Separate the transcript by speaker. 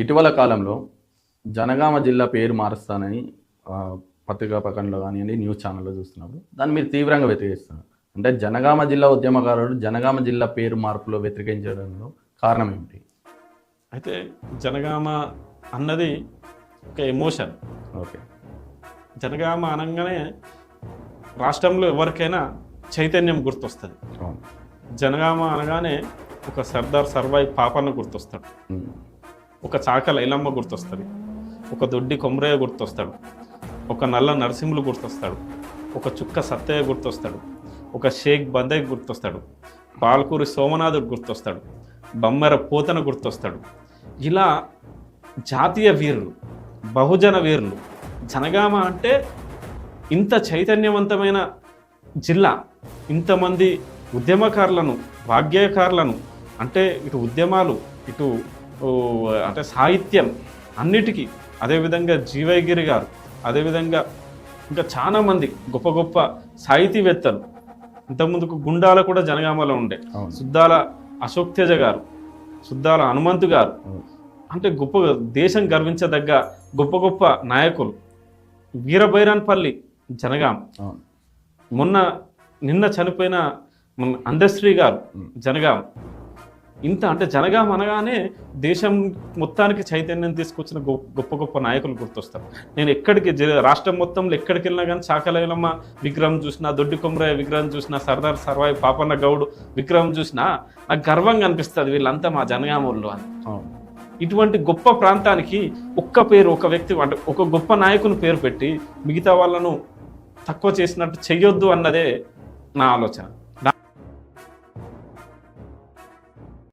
Speaker 1: ఇటీవల కాలంలో జనగామ జిల్లా పేరు మారుస్తానని పత్రికా ప్రకటనలో కానివ్వండి న్యూస్ ఛానల్లో చూస్తున్నప్పుడు దాన్ని మీరు తీవ్రంగా వ్యతిరేకిస్తున్నారు. అంటే జనగామ జిల్లా ఉద్యమకారుడు జనగామ జిల్లా పేరు మార్పులో వ్యతిరేకించడంలో కారణం ఏమిటి
Speaker 2: అయితే జనగామ అన్నది ఒక ఎమోషన్.
Speaker 1: ఓకే.
Speaker 2: జనగామ అనగానే రాష్ట్రంలో ఎవరికైనా చైతన్యం గుర్తొస్తుంది. జనగామ అనగానే ఒక సర్దార్ సర్వాయి పాపన్న గుర్తొస్తాడు. ఒక చాక లైలమ్మ గుర్తొస్తుంది. ఒక దొడ్డి కొమరయ్య గుర్తొస్తాడు. ఒక నల్ల నరసింహులు గుర్తొస్తాడు. ఒక చుక్క సత్తయ్య గుర్తొస్తాడు. ఒక షేక్ బందయ్య గుర్తొస్తాడు. పాల్కూరి సోమనాథుడు గుర్తొస్తాడు. బమ్మెర పోతన గుర్తొస్తాడు. ఇలా జాతీయ వీరులు బహుజన వీరులు జనగామ అంటే ఇంత చైతన్యవంతమైన జిల్లా ఇంతమంది ఉద్యమకారులను వాగ్గేయకారులను అంటే ఇటు ఉద్యమాలు ఇటు అంటే సాహిత్యం అన్నిటికీ అదేవిధంగా జీవైగిరి గారు అదేవిధంగా ఇంకా చాలా మంది గొప్ప గొప్ప సాహితీవేత్తలు. ఇంతకుముందుకు గుండాల కూడా జనగామలో ఉండే సుద్దాల అశోక్ తేజ గారు సుద్దాల హనుమంతు గారు. అంటే గొప్ప దేశం గర్వించదగ్గ గొప్ప గొప్ప నాయకులు. వీరబైరాన్పల్లి జనగాం. మొన్న నిన్న చనిపోయిన మన అందశ్రీ గారు జనగాం. ఇంత అంటే జనగాం అనగానే దేశం మొత్తానికి చైతన్యం తీసుకొచ్చిన గొప్ప గొప్ప నాయకులు గుర్తొస్తారు. నేను ఎక్కడికి జ- రాష్ట్రం మొత్తంలో ఎక్కడికి వెళ్ళినా కానీ చాకలైలమ్మ విగ్రహం చూసినా దొడ్డి కొమరయ్య విగ్రహం చూసినా సర్దార్ సర్వాయి పాపన్న గౌడ్ విగ్రహం చూసినా నాకు గర్వంగా అనిపిస్తుంది వీళ్ళంతా మా జనగామూళ్ళు అని. ఇటువంటి గొప్ప ప్రాంతానికి ఒక్క పేరు ఒక వ్యక్తి అంటే ఒక గొప్ప నాయకుని పేరు పెట్టి మిగతా వాళ్ళను తక్కువ చేసినట్టు చెయ్యొద్దు అన్నదే నా ఆలోచన.